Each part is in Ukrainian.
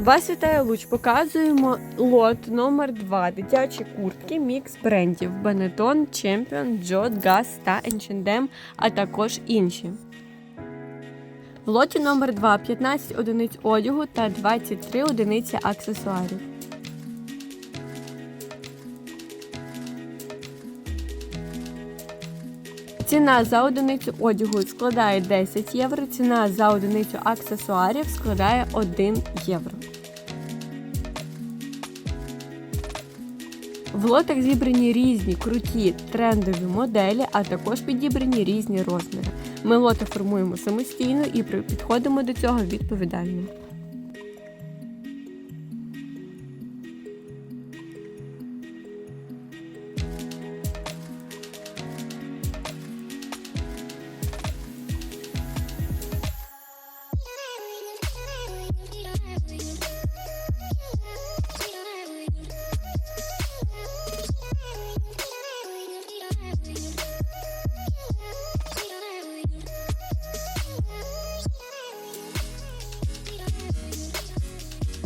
Вас вітає Луч. Показуємо лот номер 2 дитячі куртки мікс брендів Benetton, Champion, Jot, Gas та H&M, а також інші. В лоті номер 2 15 одиниць одягу та 23 одиниці аксесуарів. Ціна за одиницю одягу складає 10 євро, ціна за одиницю аксесуарів складає 1 євро. В лотах зібрані різні круті трендові моделі, а також підібрані різні розміри. Ми лоти формуємо самостійно і підходимо до цього відповідально.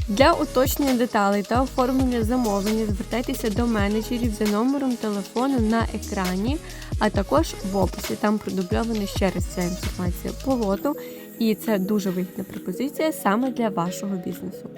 Для уточнення деталей та оформлення замовлення звертайтеся до менеджерів за номером телефону на екрані, а також в описі. Там продубльована ще раз ця інформація по лоту, і це дуже вигідна пропозиція саме для вашого бізнесу.